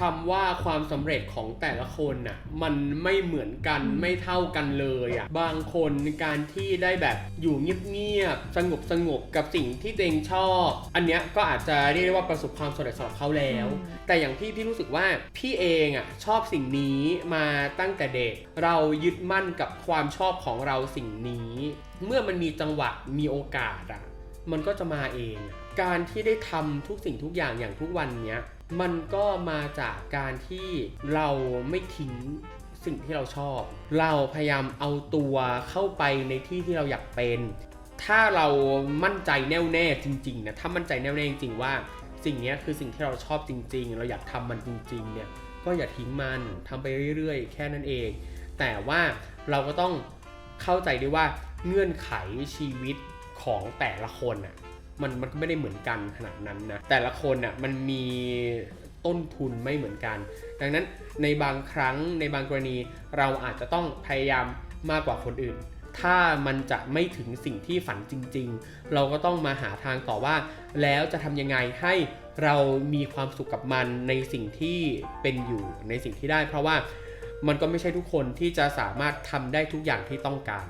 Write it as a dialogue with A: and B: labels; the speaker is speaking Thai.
A: คำว่าความสำเร็จของแต่ละคนน่ะมันไม่เหมือนกันไม่เท่ากันเลยอะบางคนการที่ได้แบบอยู่เงียบๆสงบสงบๆกับสิ่งที่ตัวเองชอบ อันเนี้ยก็อาจจะเรียกได้ว่าประสบความสำเร็จสำหรับเขาแล้ว
B: อืม
A: แต่อย่างพี่พี่รู้สึกว่าพี่เองอะชอบสิ่งนี้มาตั้งแต่เด็ก เรายึดมั่นกับความชอบของเราสิ่งนี้ เมื่อมันมีจังหวะมีโอกาสอะ มันก็จะมาเอง การที่ได้ทำทุกสิ่งทุกอย่างอย่างทุกวันเนี้ย มันก็มาจากการที่เราไม่ทิ้งสิ่งที่เราชอบ เราพยายามเอาตัวเข้าไปในที่ที่เราอยากเป็น ถ้าเรามั่นใจแน่วแน่จริงๆนะ ถ้ามั่นใจแน่วแน่จริงๆว่า สิ่งนี้คือสิ่งที่เราชอบจริง ๆ เราอยากทำมันจริง ๆ เนี่ย ก็อย่าทิ้งมันทำไปเรื่อยๆ แค่นั้นเอง แต่ว่าเราก็ต้องเข้าใจด้วยว่าเงื่อนไขชีวิต ของแต่ละคนน่ะมันมันก็ไม่ได้เหมือนกันขนาดนั้นนะแต่ละคนน่ะมันมีต้นทุนไม่เหมือนกัน ดังนั้นในบางครั้งในบางกรณีเราอาจจะต้องพยายามมากกว่าคนอื่น ถ้ามันจะไม่ถึงสิ่งที่ฝันจริง ๆ เราก็ต้องมาหาทางต่อว่า แล้วจะทำยังไงให้เรามีความสุขกับมันในสิ่งที่เป็นอยู่ในสิ่งที่ได้ เพราะว่ามันก็ไม่ใช่ทุกคนที่จะสามารถทำได้ทุกอย่างที่ต้องการ